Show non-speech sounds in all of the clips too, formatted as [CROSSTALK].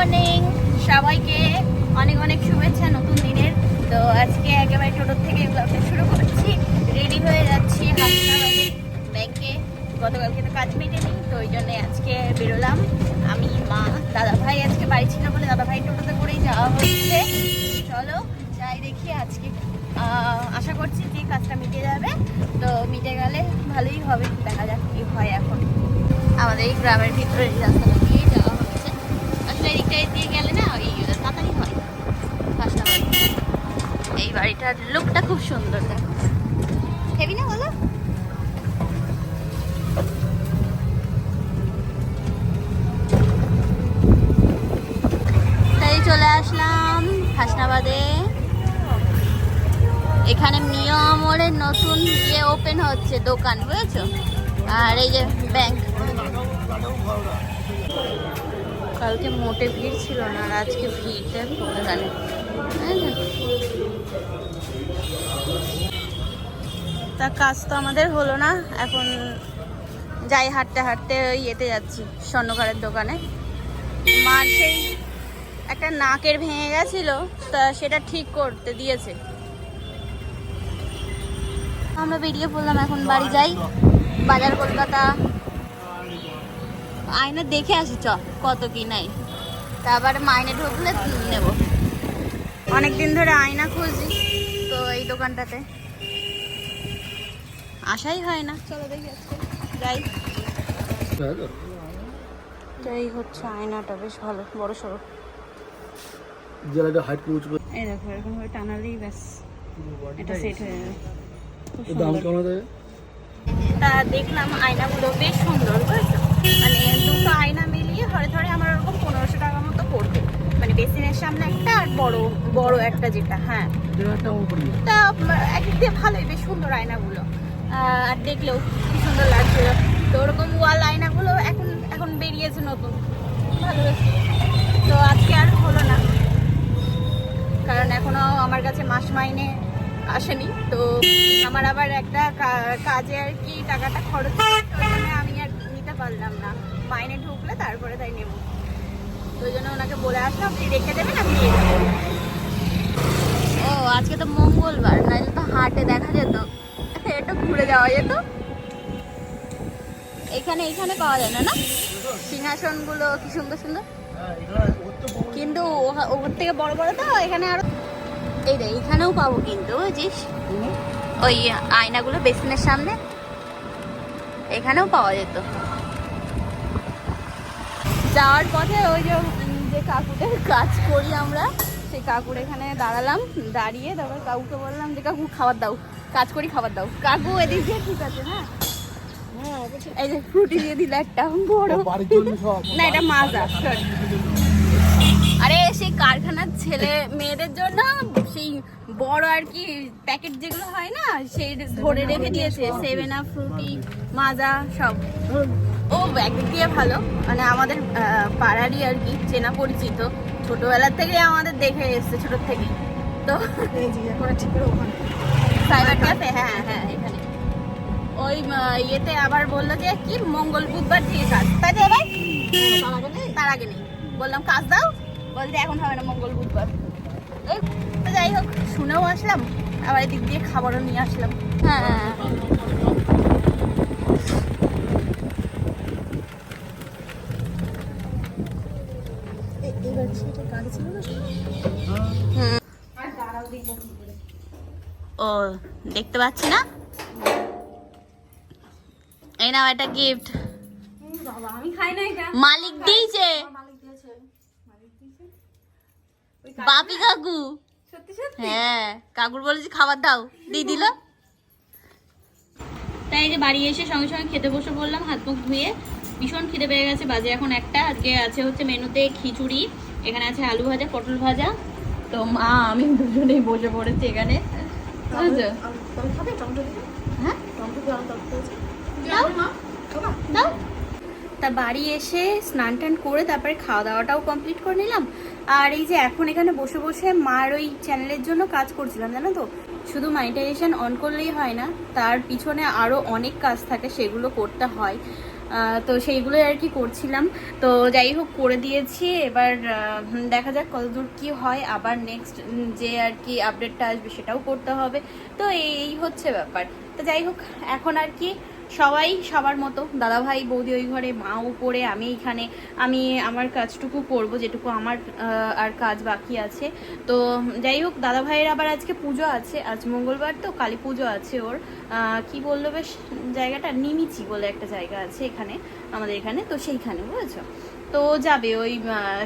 Morning সবাইকে অনেক অনেক শুভেচ্ছা নতুন দিনের। তো আজকে একেবারে ছোটোর থেকে ব্লগটা শুরু করছি। রেডি হয়ে যাচ্ছি ব্যাংকে গতকালকে তো কাজ মেটেনি, তো ওই জন্যে আজকে বেরোলাম। আমি, মা দাদা ভাই আজকে বাড়ি ছিল বলে দাদা ভাই টোটোতে করেই যাওয়া হচ্ছে। চলো যাই দেখি আজকে। আশা করছি যে কাজটা মিটে যাবে। তো মিটে গেলে ভালোই হবে, দেখা যাক কি হয় এখন। আমাদের এই গ্রামের ভিতরে এই রাস্তাটা দিয়ে যাওয়া হচ্ছে আসলে এই দিয়ে গেলে না ওই তাড়াতাড়ি হয়। ফার্স্ট এই বাড়িটার লুকটা খুব সুন্দর দেখো। হেবি না বলো? তাই চলে আসলাম হাসনাবাদে এখানে নিয়মরের নতুন ইয়ে ওপেন হচ্ছে দোকান বুঝেছ? আর এই যে ব্যাংক কালকে মোটে ভিড় ছিল না, আর আজকে ভিড়টা দোকানে তা কাজ তো আমাদের হলো না, এখন যাই হাঁটতে হাঁটতে ওই ইয়েতে যাচ্ছি স্বর্ণকারের দোকানে। মার সেই একটা নাকের ভেঙে গেছিল, তা সেটা ঠিক করতে দিয়েছে। আমরা বেরিয়ে পড়লাম এখন বাড়ি যাই, বাজার কলকাতা আয়না দেখে আসি চ কত কি নাই। তারপরে মাইনে ঢুকলে নেব। অনেক দিন ধরে আয়না খুঁজি তো এই দোকানটাতে। আসাই হয় না। চলো দেখি আজকে। যাই। তো এই হচ্ছে আয়নাটা বেশ ভালো বড় সড়ো। জেলাটা হাইট করে এই দেখো এরকম ভাবে টানালেই ব্যাস। এটা সেট হয়ে যাবে। দাম কেমন দেবে তা দেখলাম আয়নাগুলো বেশ সুন্দর মানে আয়না মিলিয়ে ধরে ধরে আমার ওরকম পনেরোশো টাকা মতো পড়বে মানে বেসিনের সামনে একটা আর বড় বড় একটা যেটা হ্যাঁ। তা, একদিক দিয়ে ভালোই, বেশ সুন্দর আয়নাগুলো। আর দেখলেও কি সুন্দর লাগছিল। তো ওরকম ওয়াল আয়নাগুলো এখন এখন বেরিয়েছে নতুন। ভালো। তো আজকে আর হলো না। কারণ এখনও আমার কাছে মাস মাইনে আসেনি। তো আমার আবার একটা কাজে আর কি টাকাটা খরচ আমি আর পারলাম না। মাইনে ঢুকলে তারপরে তাই নেব। তো ওই জন্য ওনাকে বলে আসলাম আপনি রেখে দেবেন, আমি নিয়ে যাব ও, আজকে তো মঙ্গলবার, নাহলে তো হাটে দেখা যেত। একটু ঘুরে যাওয়া যেত। এখানে এখানে পাওয়া যায় না না? সিংহাসনগুলো কি সুন্দর সুন্দর? কিন্তু ওর থেকে বড় বড় তো, এখানে আরও এই রে এখানেও পাবো কিন্তু বুঝিস ওই আয়নাগুলো বেসিনের সামনে, এখানেও পাওয়া যেত। যাওয়ার পথে ওই যে যে কাকুদের কাজ করি আমরা সেই কাকুর এখানে দাঁড়ালাম দাঁড়িয়ে তারপর কাকুকে বললাম যে কাকু খাবার দাও কাজ করি খাবার দাও। কাকু এদিক দিয়ে ঠিক আছে হ্যাঁ এই যে ফ্রুটি দিয়ে দিল একটা বড়। না এটা মাজা আরে সেই কারখানার ছেলে মেয়েদের জন্য সেই বড় আর কি প্যাকেট যেগুলো হয় না সেই ধরে রেখে দিয়েছে সেভেন আপ ফ্রুটি মাজা সব। ও একদিক দিয়ে ভালো মানে আমাদের পাড়ারই আর কি চেনা পরিচিত। ছোটবেলার থেকে আমাদের দেখে এসছে ছোট থেকে। তো সাইবার ক্যাফে হ্যাঁ হ্যাঁ এখানে। ওই ইয়েতে আবার বলল যে কি মঙ্গল বুধবার দিয়ে কাজ। তাই তো এবার? তার আগে নেই? বললাম কাজ দাও? বলতে এখন হবে না মঙ্গল বুধবার। তো যাই হোক শুনেও আসলাম। আবার এদিক দিয়ে খাবারও নিয়ে আসলাম। হ্যাঁ। ও দেখতে পাচ্ছি না? এই নাও একটা গিফট মালিক দিয়েছে। বাপি কাকু। হ্যাঁ কাকুর বলেছি খাবার দাও। দিয়ে দিল। তাই যে বাড়ি এসে সঙ্গে সঙ্গে খেতে বসে বললাম হাত মুখ ধুয়ে। ভীষণ খিদে পেয়ে গেছে বাজে এখন একটা। আজকে আছে হচ্ছে মেনুতে খিচুড়ি এখানে আছে আলু ভাজা পটল ভাজা। তো মা আমি দুজনেই বসে পড়েছি এখানে। তা বাড়ি এসে স্নান টান করে তারপরে খাওয়া দাওয়াটাও কমপ্লিট করে নিলাম। আর এই যে এখন এখানে বসে বসে মার ওই চ্যানেলের জন্য কাজ করছিলাম জানো তো? শুধু মনিটাইজেশন অন করলেই হয় না তার পিছনে আরও অনেক কাজ থাকে সেগুলো করতে হয়। তো সেইগুলোই আর কি করছিলাম। তো যাই হোক, করে দিয়েছি। এবার দেখা যাক কতদূর কি হয়। আবার নেক্সট যে আর কি আপডেটটা আসবে সেটাও করতে হবে। তো এই হচ্ছে ব্যাপার। তো যাই হোক, এখন আর কি সবাই সবার মতো দাদা ভাই বৌদি ওই ঘরে, মা উপরে, আমি এইখানে, আমি আমার কাজটুকু করব, যেটুকু আমার আর কাজ বাকি আছে। তো যাই হোক দাদা ভাইয়ের আবার আজকে পুজো আছে, আজ মঙ্গলবার তো, কালী পুজো আছে ওর। কি বলল বেশ, জায়গাটা নিমিচি বলে একটা জায়গা আছে এখানে, আমাদের এখানে, তো সেইখানে, বুঝেছ? তো যাবে ওই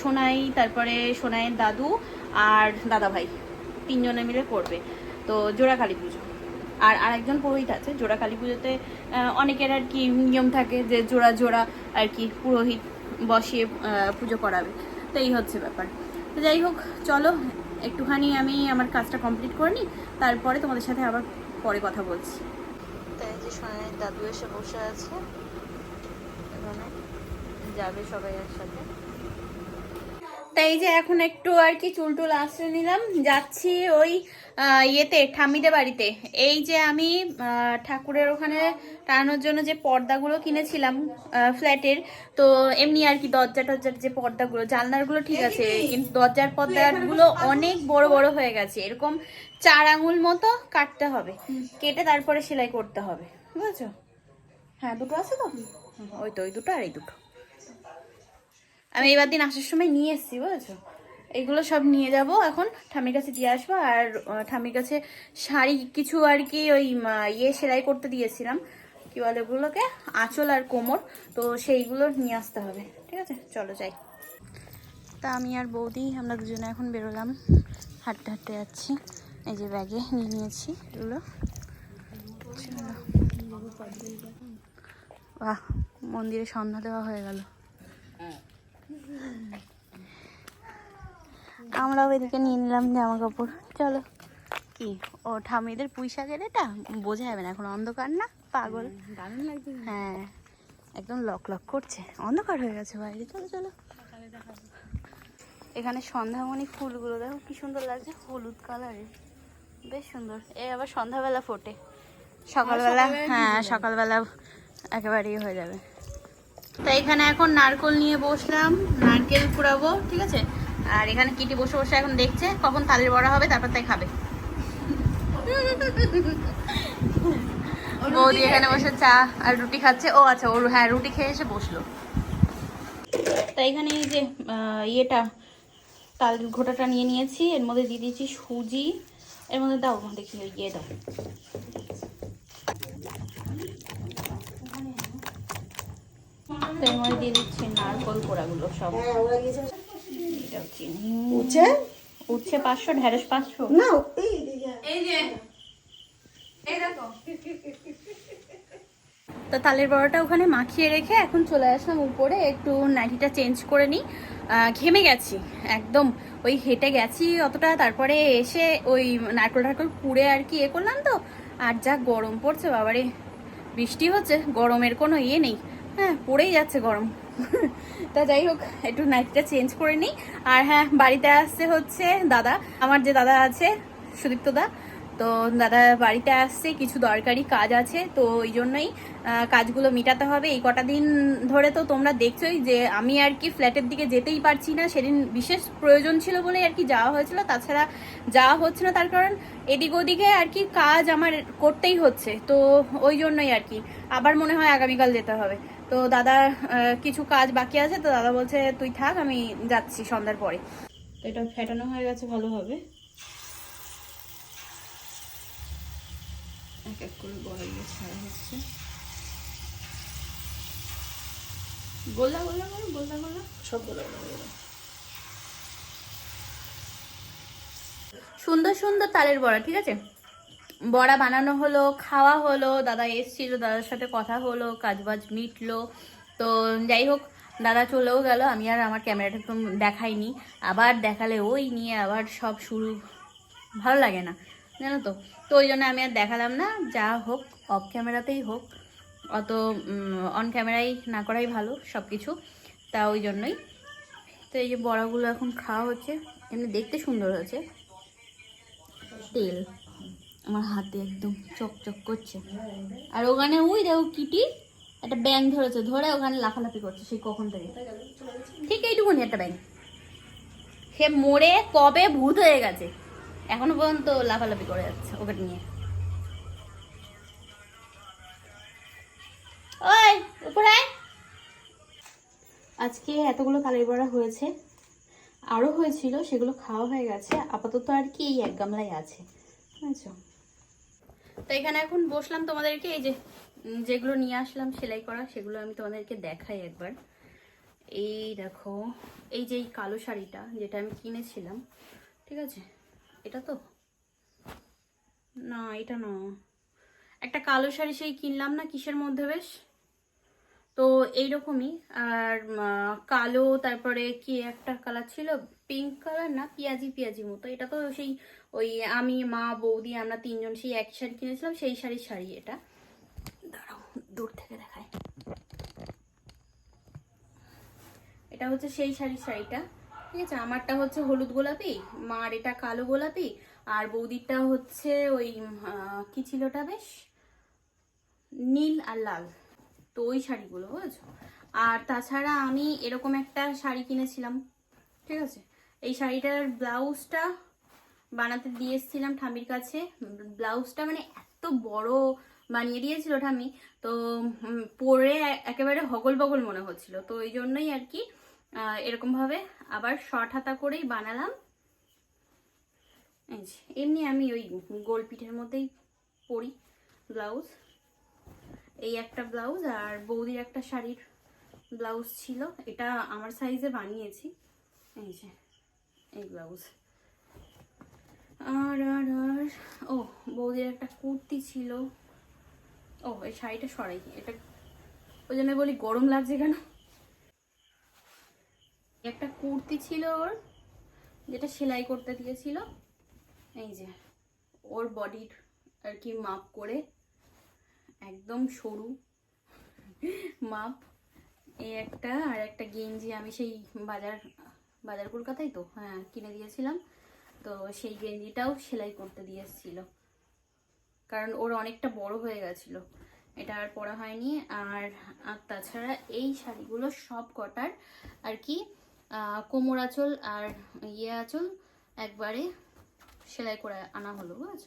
সোনাই, তারপরে সোনাইয়ের দাদু আর দাদা ভাই তিনজনে মিলে করবে। তো জোড়া কালী পুজো। আর আরেকজন পুরোহিত আছে, জোড়া কালী পুজোতে অনেকের আর কি নিয়ম থাকে যে জোড়া জোড়া আর কি পুরোহিত বসিয়ে পুজো করাবে। তো এই হচ্ছে ব্যাপার। তো যাই হোক, চলো, একটুখানি আমি আমার কাজটা কমপ্লিট করে নিই, তারপরে তোমাদের সাথে আবার পরে কথা বলছি। তাই যে সোনার দাদু এসে বসে আছে, এখানে যাবে সবাই একসাথে। তাই যে এখন একটু আর কি চুল টুল আশ্রয় নিলাম। যাচ্ছি ওই ইয়েতে, ঠাম্মিদের বাড়িতে। এই যে আমি ঠাকুরের ওখানে টানানোর জন্য যে পর্দাগুলো কিনেছিলাম ফ্ল্যাটের, তো এমনি আর কি দরজা টরজার যে পর্দাগুলো, জানলারগুলো ঠিক আছে, কিন্তু দরজার পর্দাগুলো অনেক বড় বড় হয়ে গেছে। এরকম চার আঙুল মতো কাটতে হবে, কেটে তারপরে সেলাই করতে হবে। বুঝেছ? হ্যাঁ দুটো আছে তো? ওই তো, ওই দুটো আর এই দুটো। আমি এবার দিন আসার সময় নিয়ে এসেছি, বুঝেছ? এগুলো সব নিয়ে যাব এখন। ঠামির কাছে দিয়ে আসব আর ঠামির কাছে শাড়ি কিছু আর কি ওই ইয়ে সেলাই করতে দিয়েছিলাম। কি বলে ওগুলোকে? আঁচল আর কোমর। তো সেইগুলো নিয়ে আসতে হবে, ঠিক আছে? চলো যাই। তা আমি আর বৌদি, আমরা দুজনে এখন বেরোলাম। হাঁটতে হাঁটতে যাচ্ছি। এই যে ব্যাগে নিয়ে নিয়েছি এগুলো। বাহ, মন্দিরে সন্ধ্যা দেওয়া হয়ে গেল। আমরাও এদিকে নিয়ে নিলাম জামা কাপড় চলো। কি ও ঠামিদের পুঁই শাকের এটা? বোঝা যাবে না এখন অন্ধকার না? পাগল। দারুণ লাগছে হ্যাঁ একদম লক লক করছে। অন্ধকার হয়ে গেছে বাইরে। চলো চলো। এখানে সন্ধ্যামণি ফুলগুলো দেখো কি সুন্দর লাগছে হলুদ কালারের। বেশ সুন্দর। এ আবার সন্ধ্যাবেলা ফোটে। সকালবেলা হ্যাঁ সকালবেলা একেবারেই হয়ে যাবে। তো এখানে এখন নারকল নিয়ে বসলাম, নারকেল কুড়াবো, ঠিক আছে? আর এখানে কিটি বসে বসে এখন দেখছে, কখন তালের বড়া হবে, তারপর তাই খাবে। বৌদি এখানে বসে চা আর রুটি খাচ্ছে। ও আচ্ছা ওর হ্যাঁ রুটি খেয়ে এসে বসল। তো এখানে এই যে ইয়েটা, তাল ঘোটাটা নিয়ে নিয়েছি। এর মধ্যে দিয়ে দিয়েছি সুজি। এর মধ্যে দাও, দেখি ইয়ে দাও। তো এর মধ্যে দিয়ে দিচ্ছি নারকল কোড়াগুলো সব। এটাও চিনি। উঠছে উচ্ছে পাঁচশো ঢেঁড়স পাঁচশো। না তো তালের বড়াটা ওখানে মাখিয়ে রেখে এখন চলে আসলাম উপরে। একটু নাইটিটা চেঞ্জ করে নিই। ঘেমে গেছি একদম। ওই হেঁটে গেছি অতটা তারপরে এসে ওই নারকল টারকল পুড়ে আর কি এ করলাম তো। আর যা গরম পড়ছে বাবারে। বৃষ্টি হচ্ছে গরমের কোনো ইয়ে নেই। হ্যাঁ পড়েই যাচ্ছে গরম। তা যাই হোক, একটু নাইটিটা চেঞ্জ করে নিই। আর হ্যাঁ বাড়িতে আসছে হচ্ছে দাদা। আমার যে দাদা আছে, সুদীপ্ত দা, তো দাদা বাড়িতে আসছে, কিছু দরকারি কাজ আছে, তো ওই জন্যই কাজগুলো মেটাতে হবে। এই কটা দিন ধরে তো তোমরা দেখছোই যে আমি আর কি ফ্ল্যাটের দিকে যেতেই পারছি না। সেদিন বিশেষ প্রয়োজন ছিল বলেই আর কি যাওয়া হয়েছিল। তাছাড়া যাওয়া হচ্ছে না, তার কারণ এদিক ওদিকে আর কি কাজ আমার করতেই হচ্ছে। তো ওই জন্যই আর কি। আবার মনে হয় আগামীকাল যেতে হবে। তো দাদার কিছু কাজ বাকি আছে, তো দাদা বলছে, তুই থাক, আমি যাচ্ছি সন্ধ্যার পরে। তো এটা ফেটানো হয়ে গেছে ভালোভাবে এক এক করে বড়াইয়ে ছাড়া হচ্ছে। সব বলে সুন্দর সুন্দর তালের বড়া, ঠিক আছে? বড়া বানানো হলো, খাওয়া হলো, দাদা এসছিল, দাদার সাথে কথা হলো, কাজবাজ মিটলো। তো যাই হোক, দাদা চলেও গেল, আমি আর আমার ক্যামেরাটা একদম দেখাইনি। আবার দেখালে ওই নিয়ে আবার সব শুরু, ভালো লাগে না, জানো তো? তো ওই জন্য আমি আর দেখালাম না, যা হোক অফ ক্যামেরাতেই হোক। অত অন ক্যামেরাই না করাই ভালো সব কিছু তা ওই জন্যই। তো এই যে বড়াগুলো এখন খাওয়া হচ্ছে, এমনি দেখতে সুন্দর হয়েছে। তেল। আমার হাতে একদম চকচক করছে। আর ওখানে ওই দেখো কিটি, একটা ব্যাং ধরেছে, ধরে ওখানে লাফালাফি করছে, সেই কখন থেকে? ঠিক এইটুকুনি একটা ব্যাং সে মরে কবে ভূত হয়ে গেছে, এখনও পর্যন্ত লাফালাফি করে যাচ্ছে ওকে নিয়ে। ওই, উপরে আজকে এতগুলো কালের বড়া হয়েছে আরও হয়েছিল, সেগুলো খাওয়া হয়ে গেছে, আপাতত আর কি এই এক গামলাই আছে, বুঝেছ? তো এখানে এখন বসলাম তোমাদেরকে, এই যে যেগুলো নিয়ে আসলাম সেলাই করা, সেগুলো আমি তোমাদেরকে দেখাই একবার। এই দেখো, এই যে এই কালো শাড়িটা যেটা আমি কিনেছিলাম, ঠিক আছে? এটা তো? না, এটা না। একটা কালো শাড়ি সেই কিনলাম না কিসের মধ্যে বেশ? তো এইরকমই, আর কালো, তারপরে কি একটা কালার ছিল? পিঙ্ক কালার না, পেঁয়াজি পেঁয়াজি মতো। এটা তো সেই ওই আমি, মা, বৌদি, আমরা তিনজন সেই এক শাড়ি কিনেছিলাম, সেই শাড়ির শাড়ি এটা। দাঁড়াও, দূর থেকে দেখায় এটা হচ্ছে সেই শাড়ির শাড়িটা, ঠিক আছে? আমারটা হচ্ছে হলুদ গোলাপি, মার এটা কালো গোলাপি, আর বৌদিরটা হচ্ছে ওই কি ছিল ওটা বেশ? নীল আর লাল। তো ওই শাড়িগুলো, বুঝেছ? আর তাছাড়া আমি এরকম একটা শাড়ি কিনেছিলাম, ঠিক আছে? এই শাড়িটার ব্লাউজটা বানাতে দিয়ে এসেছিলাম ঠামির কাছে। ব্লাউজটা মানে এত বড় বানিয়ে দিয়েছিল ঠামি তো পরে একেবারে হগল বগল মনে হচ্ছিল। তো এই জন্যই আর কি এরকমভাবে আবার শর্ট হাতা করেই বানালাম। এমনি আমি ওই গোল পিঠের মধ্যেই পরি ব্লাউজ। এই একটা ব্লাউজ আর বৌদির একটা শাড়ির ব্লাউজ ছিল। এটা আমার সাইজে বানিয়েছি। এই যে, এই ব্লাউজ। আর আর আর। ও, বৌদির একটা কুর্তি ছিল। ও, এই শাড়িটা সরাই এটা ওই জন্য বলি গরম লাগছে কেন? একটা কুর্তি ছিল ওর, যেটা সেলাই করতে দিয়েছিল। এই যে, ওর বডির আর কি মাপ করে, একদম সরু মাপ। এই একটা আর একটা গেঞ্জি আমি সেই বাজার বাজার কলকাতায় তো হ্যাঁ কিনে দিয়েছিলাম। তো সেই গেঞ্জিটাও সেলাই করতে দিয়ে এসেছিল। কারণ ওর অনেকটা বড় হয়ে গেছিল। এটা আর পরা হয়নি। আর আর তাছাড়া এই শাড়িগুলো সব কটার আর কি কোমর আঁচল আর ইয়ে আঁচল একবারে সেলাই করে আনা হলো, বুঝেছ?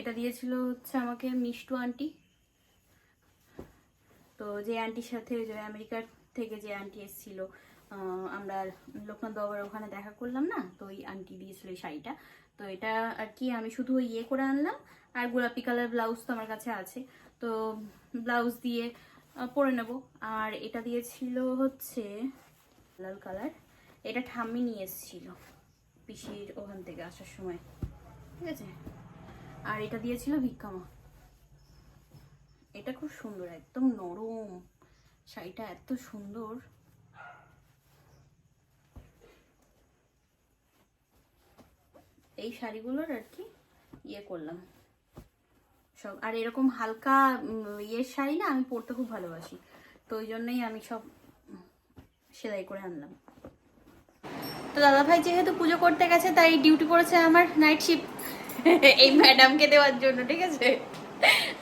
এটা দিয়েছিল হচ্ছে আমাকে মিষ্টু আন্টি। তো যে আন্টির সাথে আমেরিকার থেকে যে আন্টি এসেছিল আমরা লোকনাথ বাবার ওখানে দেখা করলাম না? তো ওই আন্টি দিয়েছিল এই শাড়িটা। তো এটা আর কি, আমি শুধু ওই ইয়ে করে আনলাম। আর গোলাপি কালার ব্লাউজ তো আমার কাছে আছে। তো ব্লাউজ দিয়ে পরে নেব। আর এটা দিয়েছিল হচ্ছে লাল কালার এটা ঠাম্মি নিয়ে এসেছিল পিসির ওখান থেকে আসার সময়। ঠিক আছে? আর এটা দিয়েছিল ভিক্ষামা এটা খুব সুন্দর, একদম নরম। শাড়িটা এত সুন্দর। এই শাড়িগুলোর আর কি ইয়ে করলাম। সব, আর এরকম হালকা ইয়ের শাড়ি না আমি পরতে খুব ভালোবাসি। তো ওই জন্যই আমি সব সেলাই করে আনলাম। তো দাদাভাই যেহেতু পুজো করতে গেছে, তাই ডিউটি পড়েছে আমার নাইট শিফট [LAUGHS] এই ম্যাডামকে দেওয়ার জন্য, ঠিক আছে?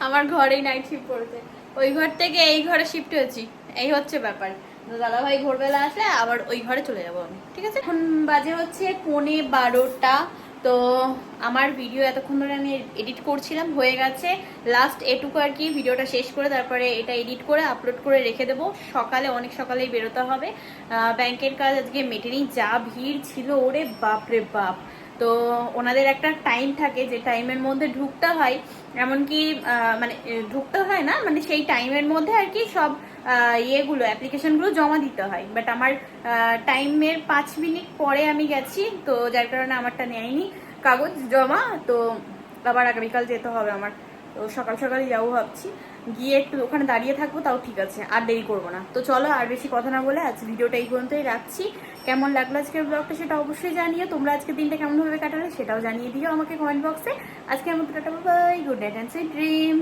আমার ঘরেই নাইট শিফট পড়েছে। ওই ঘর থেকে এই ঘরে শিফট হয়েছি। এই হচ্ছে ব্যাপার। দাদাভাই ভোরবেলা আসলে আবার ওই ঘরে চলে যাব আমি, ঠিক আছে? এখন বাজে হচ্ছে পৌনে বারোটা। তো আমার ভিডিও এতক্ষণ ধরে আমি এডিট করছিলাম, হয়ে গেছে। লাস্ট এটুকু আর কি ভিডিওটা শেষ করে তারপরে এটা এডিট করে আপলোড করে রেখে দেবো। সকালে, অনেক সকালেই বেরোতে হবে। ব্যাংকের কাজ আজকে মেটেনি, যা ভিড় ছিল, ওরে বাপরে বাপ। তো ওনাদের একটা টাইম থাকে, যে টাইমের মধ্যে ঢুকতে হয়। এমনকি মানে ঢুকতে হয় না মানে সেই টাইমের মধ্যে আর কি সব ইয়েগুলো অ্যাপ্লিকেশনগুলো জমা দিতে হয়। বাট আমার টাইমের পাঁচ মিনিট পরে আমি গেছি, তো যার কারণে আমারটা নেয়নি। কাগজ জমা, তো আবার আগামীকাল যেতে হবে আমার। তো সকাল সকালই যাব ভাবছি। গিয়ে একটু ওখানে দাঁড়িয়ে থাকব, তাও ঠিক আছে, আর দেরি করব না। তো চলো, আর বেশি কথা না বলে আজ ভিডিওটা এই পর্যন্তই রাখছি। কেমন লাগল আজকের ব্লগটা সেটা অবশ্যই জানিও। তোমরা আজকে দিনটা কেমনভাবে কাটালে সেটাও জানিয়ে দিও আমাকে কমেন্ট বক্সে আজকে আমার কাটাবো bye good night and sweet dream